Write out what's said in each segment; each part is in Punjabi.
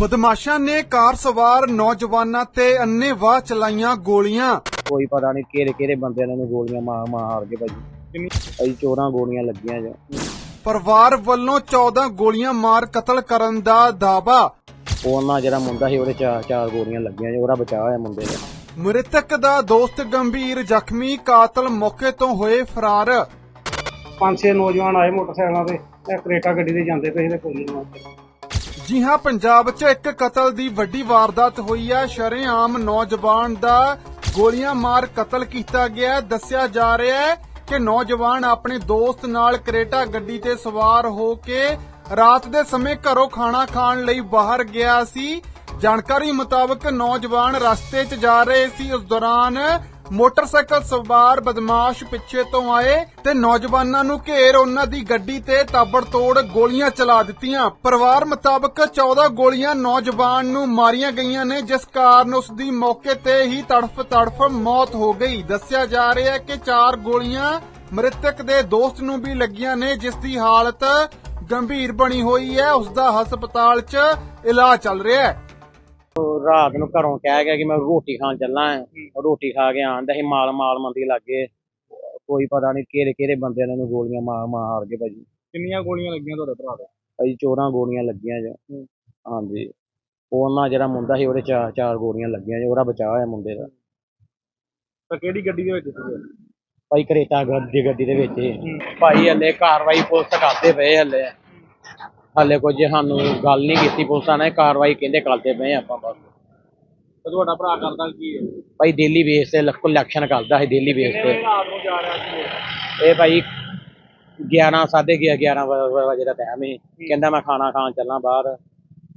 ਬਦਮਾਸ਼ਾਂ ਨੇ ਕਾਰ ਸਵਾਰ ਨੌਜਵਾਨਾਂ ਤੇ ਅੰਨ੍ਹੇਵਾਹ ਚਲਾਈਆਂ ਗੋਲੀਆਂ। ਕੋਈ ਪਤਾ ਨਹੀਂ ਕਿਹੜੇ ਕਿਹੜੇ ਬੰਦੇ ਨੇ ਨੂੰ ਗੋਲੀਆਂ ਮਾਰ ਮਾਰ ਕੇ ਭਾਜੀ ਅਸੀਂ ਚੋਰਾਂ ਗੋਲੀਆਂ ਲੱਗੀਆਂ ਜੋ। ਪਰਿਵਾਰ ਵੱਲੋਂ 14 ਗੋਲੀਆਂ ਮਾਰ ਕਤਲ ਕਰਨ ਦਾ ਦਾਵਾ ਉਹਨਾਂ ਜਿਹੜਾ ਮੁੰਡਾ ਸੀ ਉਹਦੇ ਚਾਰ ਚਾਰ ਗੋਲੀਆਂ ਲੱਗੀਆਂ ਜੋ ਉਹਦਾ ਬਚਾਅ ਹੋਇਆ ਮੁੰਡੇ ਦਾ। ਮ੍ਰਿਤਕ ਦਾ ਦੋਸਤ ਗੰਭੀਰ ਜ਼ਖਮੀ ਕਾਤਲ ਮੌਕੇ ਤੋਂ ਹੋਏ ਫਰਾਰ। ਪੰਜ ਛੇ ਨੌਜਵਾਨ ਆਏ ਮੋਟਰਸਾਈਕਲਾਂ ਤੇ ਇਹ ਕਰੇਟਾ ਗੱਡੀ ਤੇ ਜਾਂਦੇ ਪਏ ਸੀ ਤੇ ਗੋਲੀਆਂ ਮਾਰਦੇ ਜੀ ਹਾਂ ਪੰਜਾਬ 'ਚ ਇੱਕ ਕਤਲ ਦੀ ਵੱਡੀ ਵਾਰਦਾਤ ਹੋਈ ਹੈ। ਸ਼ਰੇਆਮ ਨੌਜਵਾਨ ਦਾ ਗੋਲੀਆਂ ਮਾਰ ਕਤਲ ਕੀਤਾ ਗਿਆ ਹੈ। ਦੱਸਿਆ ਜਾ ਰਿਹਾ ਹੈ ਕਿ ਨੌਜਵਾਨ ਆਪਣੇ ਦੋਸਤ ਨਾਲ ਕਰੇਟਾ ਗੱਡੀ ਤੇ ਸਵਾਰ ਹੋ ਕੇ ਰਾਤ ਦੇ ਸਮੇਂ ਘਰੋਂ ਖਾਣਾ ਖਾਣ ਲਈ ਬਾਹਰ ਗਿਆ ਸੀ। ਜਾਣਕਾਰੀ ਮੁਤਾਬਕ ਨੌਜਵਾਨ ਰਸਤੇ 'ਚ ਜਾ ਰਹੇ ਸੀ। ਉਸ ਦੌਰਾਨ ਮੋਟਰਸਾਈਕਲ ਸਵਾਰ ਬਦਮਾਸ਼ ਪਿੱਛੇ ਤੋਂ ਆਏ ਤੇ ਨੌਜਵਾਨਾਂ ਨੂੰ ਘੇਰ ਉਹਨਾਂ ਦੀ ਗੱਡੀ ਤੇ ਤਾਬੜਤੋੜ ਗੋਲੀਆਂ ਚਲਾ ਦਿੱਤੀਆਂ। ਪਰਿਵਾਰ ਮੁਤਾਬਕ 14 ਗੋਲੀਆਂ ਨੌਜਵਾਨ ਨੂੰ ਮਾਰੀਆਂ ਗਈਆਂ ਨੇ, ਜਿਸ ਕਾਰਨ ਉਸ ਦੀ ਮੌਕੇ ਤੇ ਹੀ ਤੜਫ ਤੜਫ ਮੌਤ ਹੋ ਗਈ। ਦੱਸਿਆ ਜਾ ਰਿਹਾ ਹੈ ਕਿ ਚਾਰ ਗੋਲੀਆਂ ਮ੍ਰਿਤਕ ਦੇ ਦੋਸਤ ਨੂੰ ਵੀ ਲੱਗੀਆਂ ਨੇ, ਜਿਸ ਦੀ ਹਾਲਤ ਗੰਭੀਰ ਬਣੀ ਹੋਈ ਹੈ। ਉਸ ਦਾ ਹਸਪਤਾਲ 'ਚ ਇਲਾਜ ਚੱਲ ਰਿਹਾ ਹੈ। ਉਹ ਰਾਤ ਨੂੰ ਘਰੋਂ ਕਹਿ ਗਿਆ ਕਿ ਮੈਂ ਰੋਟੀ ਖਾਣ ਚੱਲਾਂ ਆਂ। ਰੋਟੀ ਖਾ ਕੇ ਆਂਦਾ ਸੀ ਮਾਲ ਮਾਲ ਮੰਦੀ ਲੱਗੇ ਕੋਈ ਪਤਾ ਨਹੀਂ ਕਿਹੜੇ ਕਿਹੜੇ ਬੰਦੇ ਨੇ ਨੂੰ ਗੋਲੀਆਂ ਮਾਰ ਮਾਰ ਕੇ ਭਾਜੀ। ਕਿੰਨੀਆਂ ਗੋਲੀਆਂ ਲੱਗੀਆਂ ਤੁਹਾਡੇ ਭਰਾ ਦੇ? ਅਸੀਂ ਚੋਰਾਂ ਗੋਲੀਆਂ ਲੱਗੀਆਂ ਜੋ। ਹਾਂਜੀ। ਉਹਨਾਂ ਜਿਹੜਾ ਮੁੰਡਾ ਸੀ ਉਹਦੇ ਚਾਰ ਚਾਰ ਗੋਲੀਆਂ ਲੱਗੀਆਂ ਜੋ ਉਹਦਾ ਬਚਾਅ ਹੋਇਆ ਮੁੰਡੇ ਦਾ। ਤਾਂ ਕਿਹੜੀ ਗੱਡੀ ਦੇ ਵਿੱਚ ਸੀਗੇ ਭਾਈ ਕਰੇਟਾ ਗੱਡੀ ਗੱਡੀ ਦੇ ਵਿੱਚ। ਭਾਈ ਹੱਲੇ ਕਾਰਵਾਈ ਪੁਲਿਸ ਕਰਦੇ ਪਏ ਹੱਲੇ। ਹੱਲੇ ਕੁਝ ਸਾਨੂੰ ਗੱਲ ਨਹੀਂ ਕੀਤੀ ਪੁਲਿਸਾਂ ਨੇ ਕਾਰਵਾਈ ਕਹਿੰਦੇ ਕਰਦੇ ਪਏ ਆਪਾਂ ਬਸ। ਤੇ ਤੁਹਾਡਾ ਭਰਾ ਕਰਦਾ ਕੀ ਹੈ? ਭਾਈ ਡੇਲੀ ਬੇਸ ਤੇ ਕਲੈਕਸ਼ਨ ਕਰਦਾ ਹੈ ਡੇਲੀ ਬੇਸ ਤੇ। ਰਾਤ ਨੂੰ ਜਾ ਰਿਹਾ ਸੀ ਇਹ? ਭਾਈ 11 11:30 11 ਵਜੇ ਦਾ ਟਾਈਮ ਹੈ ਕਹਿੰਦਾ ਮੈਂ ਖਾਣਾ ਖਾਣ ਚੱਲਾਂ ਬਾਹਰ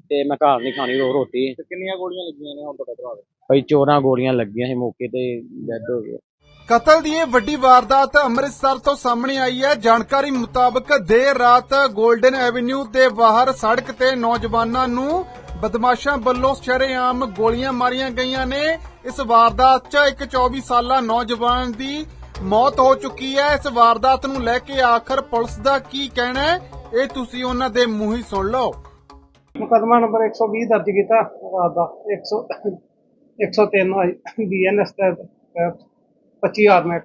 ਤੇ ਮੈਂ ਘਰ ਨਹੀਂ ਖਾਣੀ ਰੋ ਰੋਟੀ। ਤੇ ਕਿੰਨੀਆਂ ਗੋਲੀਆਂ ਲੱਗੀਆਂ ਨੇ ਹੁਣ ਤੁਹਾਡੇ ਭਰਾ ਦੇ? ਭਾਈ ਚੋਰਾਂ ਗੋਲੀਆਂ ਲੱਗੀਆਂ ਸੀ ਮੌਕੇ ਤੇ ਡੈਡ ਹੋ ਗਏ। ਕਤਲ ਦੀ ਇਹ ਵੱਡੀ ਵਾਰਦਾਤ ਅੰਮ੍ਰਿਤਸਰ ਤੋਂ ਸਾਹਮਣੇ ਆਈ ਹੈ। ਜਾਣਕਾਰੀ ਮੁਤਾਬਕ ਦੇਰ ਰਾਤ 골ਡਨ ਐਵਨਿਊ ਦੇ ਬਾਹਰ ਸੜਕ ਤੇ ਨੌਜਵਾਨਾਂ ਨੂੰ ਬਦਮਾਸ਼ਾਂ ਵੱਲੋਂ ਸ਼ਰੇਆਮ ਗੋਲੀਆਂ ਮਾਰੀਆਂ ਗਈਆਂ ਨੇ। ਇਸ ਵਾਰਦਾਤ 'ਚ ਇੱਕ 24 ਸਾਲਾ ਨੌਜਵਾਨ ਦੀ ਮੌਤ ਹੋ ਚੁੱਕੀ ਹੈ। ਇਸ ਵਾਰਦਾਤ ਨੂੰ ਲੈ ਕੇ ਆਖਰ ਪੁਲਿਸ ਦਾ ਕੀ ਕਹਿਣਾ ਹੈ, ਇਹ ਤੁਸੀਂ ਉਹਨਾਂ ਦੇ ਮੂੰਹ ਹੀ ਸੁਣ ਲਓ। ਮੁਕਦਮਾ ਨੰਬਰ 120 ਦਰਜ ਕੀਤਾ। ਰਾਤ 100 103 ਡੀਐਨਐਸ ਤਹਿਤ 25000 ਮੈਟ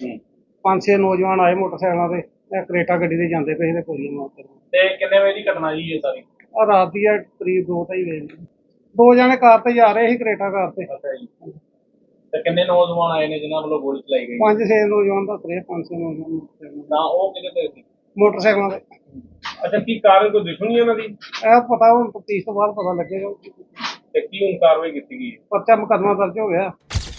ਹੂੰ। ਪੰਜ ਛੇ ਨੌਜਵਾਨ ਆਏ ਮੋਟਰਸਾਈਕਲਾਂ ਤੇ ਇਹ ਕਰੇਟਾ ਗੱਡੀ ਤੇ ਜਾਂਦੇ ਪਏ ਤੇ ਗੋਲੀਆਂ ਮਾਰ ਤੇ ਕਿੰਨੇ ਵਜੇ ਦੀ ਘਟਨਾ ਜੀ ਇਹ ਸਾਰੀ? ਆ ਰਾਤ ਦੀ ਆ ਕਰੀਬ ਦੋ ਢਾਈ ਵਜੇ ਦੋ। ਜਣੇ ਕਾਰ ਤੇ ਜਾ ਰਹੇ ਸੀ ਕਰੇਟਾ ਕਾਰ ਤੇ। ਅੱਛਾ ਕਿੰਨੇ ਨੌਜਵਾਨ ਆਏ ਨੇ ਜਿਨ੍ਹਾਂ ਵੱਲੋਂ ਗੋਲੀ ਚਲਾਈ ਗਈ? ਪੰਜ ਛੇ ਨੌਜਵਾਨ ਦਾ ਸਰੇ ਪੰਜ ਛੇ ਨੌਜਵਾਨ ਮੋਟਰਸਾਈਕਲਾਂ ਉਹ ਕਿਹਦੇ ਤੇ ਸੀ? ਮੋਟਰਸਾਈਕਲਾਂ ਤੇ। ਅੱਛਾ ਕੀ ਕਾਰਨ ਕੀਤੀ ਗਈ ਪਰਚਾ ਮੁਕੱਦਮਾ ਦਰਜ ਹੋ ਗਿਆ।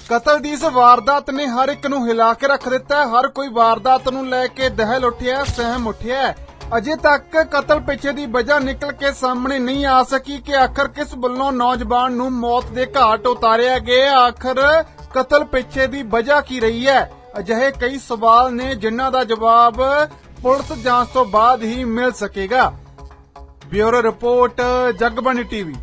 ਕਤਲ ਦੀ ਇਸ ਵਾਰਦਾਤ ਨੇ ਹਰ ਇੱਕ ਨੂੰ ਹਿਲਾ ਕੇ ਰੱਖ ਦਿੱਤਾ ਹਰ ਕੋਈ ਵਾਰਦਾਤ ਨੂੰ ਲੈ ਕੇ ਦਹਿਲ ਉੱਠਿਆ ਸਹਿਮ ਉੱਠਿਆ ਅਜੇ ਤੱਕ ਕਤਲ ਪਿੱਛੇ ਦੀ ਵਜ੍ਹਾ ਨਿਕਲ ਕੇ ਸਾਹਮਣੇ ਨਹੀਂ ਆ ਸਕੀ ਕਿ ਆਖਰ ਕਿਸ ਵੱਲੋਂ ਨੌਜਵਾਨ ਨੂੰ ਮੌਤ ਦੇ ਘਾਟ ਉਤਾਰਿਆ ਗਿਆ ਆਖਰ ਕਤਲ ਪਿੱਛੇ ਦੀ ਵਜ੍ਹਾ ਕੀ ਰਹੀ ਹੈ? ਅਜਿਹੇ ਕਈ ਸਵਾਲ ਨੇ ਜਿਨ੍ਹਾਂ ਦਾ ਜਵਾਬ ਪੁਲਿਸ ਜਾਂਚ ਤੋਂ ਬਾਅਦ ਹੀ ਮਿਲ ਸਕੇਗਾ। Bureau report, Jagbani TV.